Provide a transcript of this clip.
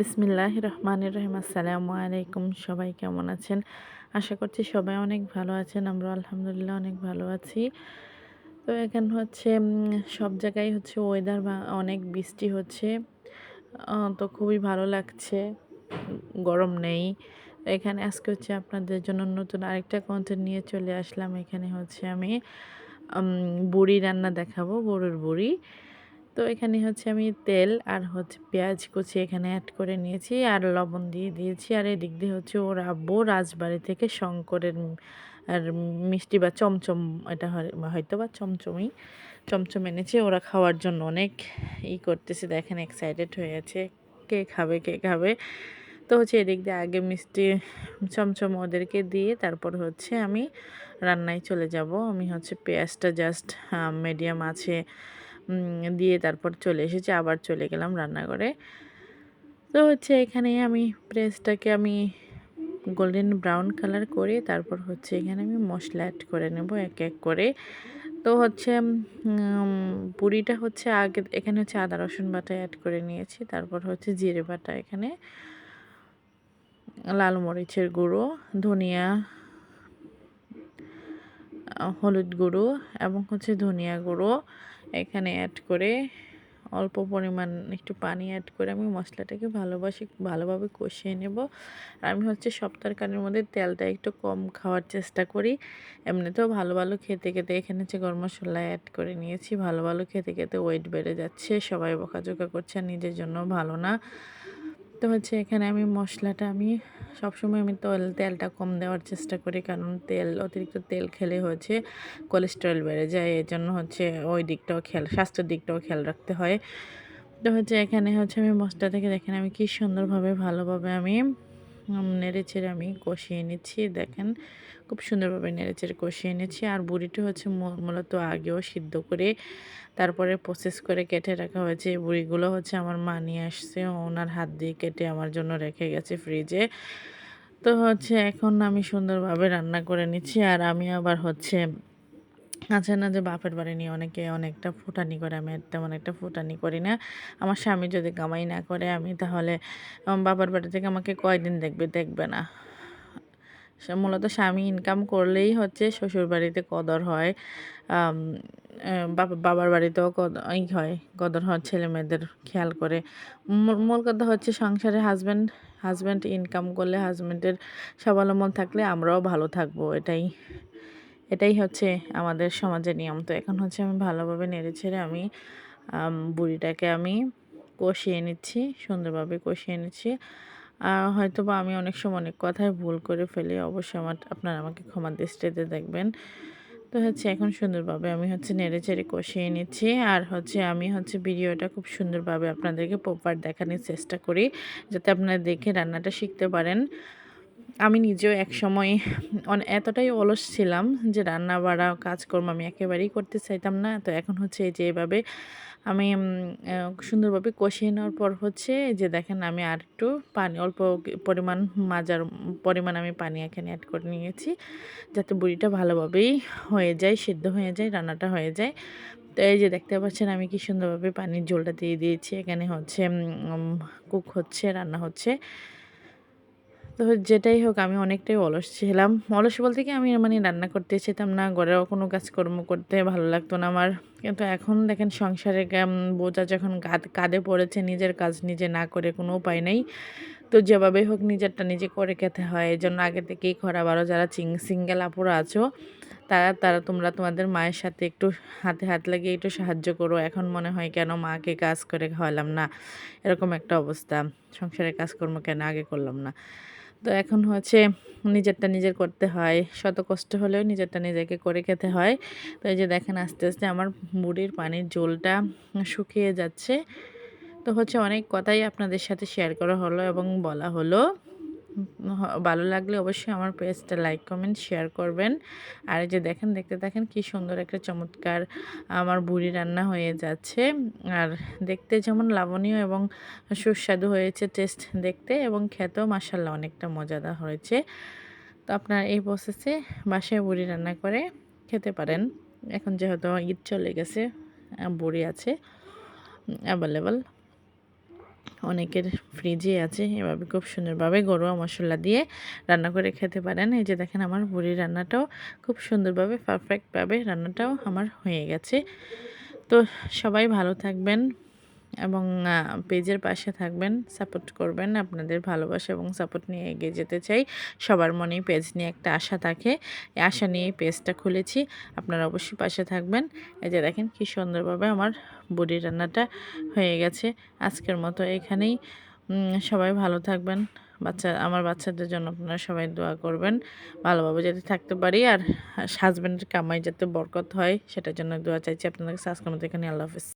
বিসমিল্লাহ রহমানির রহিম আসসালামু আলাইকুম। সবাই কেমন আছেন? আশা করছি সবাই অনেক ভালো আছেন আমরা আলহামদুলিল্লাহ অনেক ভালো আছি। তো এখন হচ্ছে সব জায়গায় হচ্ছে ওয়েদার অনেক বৃষ্টি হচ্ছে তো খুবই ভালো লাগছে, গরম নেই। এখানে আজকে হচ্ছে আপনাদের জন্য নতুন আরেকটা কন্টেন্ট নিয়ে চলে আসলাম। এখানে হচ্ছে আমি বুড়ি রান্না দেখাবো, গরুর বুড়ি। তো এখানে হচ্ছে আমি তেল আর হচ্ছে পেঁয়াজ কুচি এখানে অ্যাড করে নিয়েছি আর লবণ দিয়ে দিয়েছি। আর এদিক দিয়ে হচ্ছে ওর আব্বু রাজবাড়ি থেকে শঙ্করের আর মিষ্টি বা চমচম এটা হয়- হয়তো বা চমচমই, চমচম এনেছে। ওরা খাওয়ার জন্য অনেক ই করতেছে, দেখেন এক্সাইটেড হয়ে আছে। কে খাবে কে খাবে? তো হচ্ছে এদিক দিয়ে আগে মিষ্টি, চমচম ওদেরকে দিয়ে তারপর হচ্ছে আমি রান্নায় চলে যাব। আমি হচ্ছে পেঁয়াজটা জাস্ট মিডিয়াম আছে। দিয়ে তারপর চলে এসেছি, আবার চলে গেলাম রান্নাঘরে। তো হচ্ছে এখানে আমি প্রেসটাকে আমি গোল্ডেন ব্রাউন কালার করে তারপর হচ্ছে এখানে আমি মশলা অ্যাড করে নেব এক এক করে। তো হচ্ছে পুরিটা হচ্ছে আগে, এখানে হচ্ছে আদা, রসুন বাটা অ্যাড করে নিয়েছি, তারপর হচ্ছে জিরে বাটা এখানে, লাল মরিচের গুঁড়ো, ধনিয়া হলুদ গুঁড়ো এবং হচ্ছে ধনিয়া গুঁড়ো। এখানে অ্যাড করে অল্প পরিমাণ একটু পানি অ্যাড করে আমি মশলাটাকে ভালোবাসি, ভালোভাবে কষিয়ে নেব। আমি হচ্ছে সব কানের মধ্যে তেলটা একটু কম খাওয়ার চেষ্টা করি। এমনিতেও ভালো ভালো খেতে খেতে এখানে হচ্ছে গরম মশলা অ্যাড করে নিয়েছি, ভালো ভালো খেতে খেতে ওয়েট বেড়ে যাচ্ছে। সবাই বকাঝোকা করছে নিজের জন্য ভালো না। তো হচ্ছে এখানে আমি মশলাটা আমি সবসময় আমি তেল, তেলটা কম দেওয়ার চেষ্টা করি, কারণ তেল, অতিরিক্ত তেল খেলে হচ্ছে কোলেস্টেরল বেড়ে যায় এর জন্য হচ্ছে ওই দিকটাও খেয়াল, স্বাস্থ্যের দিকটাও খেয়াল রাখতে হয়। তো হচ্ছে এখানে হচ্ছে আমি মশলা থেকে দেখেন আমি কি সুন্দরভাবে, ভালোভাবে আমি নেড়ে চেড়ে আমি কষিয়ে নিচ্ছি, দেখেন খুব সুন্দরভাবে নেড়ে চেড়ে কষিয়ে নিচ্ছি, আর বুড়িটা হচ্ছে মূলত আগেও সিদ্ধ করে তারপরে প্রসেস করে কেটে রাখা হয়েছে। এই বুড়িগুলো হচ্ছে আমার মা নিয়ে আসছে, ওনার হাত দিয়ে কেটে আমার জন্য রেখে গেছে ফ্রিজে তো হচ্ছে এখন আমি সুন্দরভাবে রান্না করে নিচ্ছি, আর আমি আবার হচ্ছে আছে না যে বাপের বাড়ি নিয়ে অনেকে অনেকটা ফুটানি করে, আমি তেমন একটা ফুটানি করি না। আমার স্বামী যদি কামাই না করে, আমি তাহলে বাবার বাড়ি থেকে আমাকে কয়দিন দেখবে? দেখবে না। মূলত স্বামী ইনকাম করলেই হচ্ছে শ্বশুর বাড়িতে কদর হয় বাবার বাড়িতেও ই হয়, কদর হয় ছেলে মেয়েদের খেয়াল করে। মূল কথা হচ্ছে সংসারে হাজব্যান্ড হাজব্যান্ড ইনকাম করলে হাজব্যান্ডের স্বাবলম্বন থাকলে আমরাও ভালো থাকব, এটাই এটাই হচ্ছে আমাদের সমাজের নিয়ম। তো এখন হচ্ছে আমি ভালোভাবে নেড়ে ছেড়ে আমি বুড়িটাকে আমি কষিয়ে নিচ্ছি, সুন্দরভাবে কষিয়ে নিচ্ছি। হয়তো বা আমি অনেক সময় অনেক কথাই ভুল করে ফেলি, অবশ্যই আমার, আপনারা আমাকে ক্ষমা দৃষ্টিতে দেখবেন। তো হচ্ছে এখন সুন্দরভাবে আমি হচ্ছে নেড়ে চেড়ে কষিয়ে নিচ্ছি, আর হচ্ছে আমি হচ্ছে ভিডিওটা খুব সুন্দরভাবে আপনাদেরকে প্রপার দেখানোর চেষ্টা করি, যাতে আপনারা দেখে রান্নাটা শিখতে পারেন। আমি নিজেও এক সময় এতটাই অলস ছিলাম যে রান্না বাড়া কাজকর্ম আমি একেবারেই করতে চাইতাম না। তো এখন হচ্ছে এই যে এভাবে আমি সুন্দরভাবে কষিয়ে নেওয়ার পর হচ্ছে যে দেখেন আমি আর একটু পানি, অল্প পরিমাণ মাজার, পরিমাণ আমি পানি এখানে অ্যাড করে নিয়েছি যাতে বুড়িটা ভালোভাবেই হয়ে যায়, সিদ্ধ হয়ে যায়, রান্নাটা হয়ে যায়। তো এই যে দেখতে পাচ্ছেন আমি কি সুন্দরভাবে পানির ঝোলটা দিয়ে দিয়েছি। এখানে হচ্ছে কুক হচ্ছে, রান্না হচ্ছে। তো যেটাই হোক, আমি অনেকটাই অলস ছিলাম। অলস বলতে কি, আমি মানে রান্না করতে চেতাম না, ঘরেও কোনো কাজকর্ম করতে ভালো লাগতো না আমার। কিন্তু এখন দেখেন সংসারে বোঝা যখন কাঁধ- কাঁধে পড়েছে, নিজের কাজ নিজে না করে কোনো উপায় নেই। তো যেভাবেই হোক, নিজেরটা নিজে করে খেতে হয়। এই জন্য আগে থেকেই খরা বারো, যারা চিং, সিঙ্গেল আপুরা আছো, তারা তারা, তোমরা তোমাদের মায়ের সাথে একটু হাতে হাত লাগিয়ে একটু সাহায্য করো। এখন মনে হয় কেন মাকে কাজ করে খাওয়ালাম না? এরকম একটা অবস্থা। সংসারের কাজকর্ম কেন আগে করলাম না? তো এখন হচ্ছে নিজেরটা নিজের করতে হয়। শত কষ্ট হলেও নিজেরটা নিজেকে করে খেতে হয়। তো এই যে দেখেন আস্তে আস্তে আমার মুড়ির পানির জোলটা শুকিয়ে যাচ্ছে। তো হচ্ছে অনেক কথাই আপনাদের সাথে শেয়ার করা হলো এবং বলা হলো। ভালো লাগলে অবশ্যই আমার পেজটা লাইক কমেন্ট শেয়ার করবেন। আর এই যে দেখেন, দেখতে দেখেন কি সুন্দর একটা চমৎকার আমার বুড়ি রান্না হয়ে যাচ্ছে। আর দেখতে যেমন লাবণীয় এবং সুস্বাদু হয়েছে টেস্ট দেখতে এবং খেতেও মাসাল্লাহ অনেকটা মজাদার হয়েছে। তো আপনার এই প্রসেসে বাসায় বুড়ি রান্না করে খেতে পারেন। এখন যেহেতু ঈদ চলে গেছে বুড়ি আছে অ্যাভেলেবল অনেকের ফ্রিজে আছে। এভাবে খুব সুন্দরভাবে গরুয়া মশলা দিয়ে রান্না করে খেতে পারেন। এই যে দেখেন আমার বুড়ি রান্নাটাও খুব সুন্দরভাবে পারফেক্টভাবে রান্নাটাও আমার হয়ে গেছে। তো সবাই ভালো থাকবেন। এবং পেজের পাশে থাকবেন, সাপোর্ট করবেন আপনাদের ভালোবাসা এবং সাপোর্ট নিয়ে এগিয়ে যেতে চাই। সবার মনেই পেজ নিয়ে একটা আশা থাকে। এই আশা নিয়ে পেজটা খুলেছি। আপনারা অবশ্যই পাশে থাকবেন। এই যে দেখেন কি সুন্দরভাবে আমার বড়ি রান্নাটা হয়ে গেছে। আজকের মতো এখানেই। সবাই ভালো থাকবেন। বাচ্চা, আমার বাচ্চাদের জন্য আপনারা সবাই দোয়া করবেন। ভালোভাবে যাতে থাকতে পারি আর হাজব্যান্ডের কামাই যাতে বরকত হয়, সেটার জন্য দোয়া চাইছি। আপনাদের আজকের মতো এখানে আল্লাহ হাফিজ।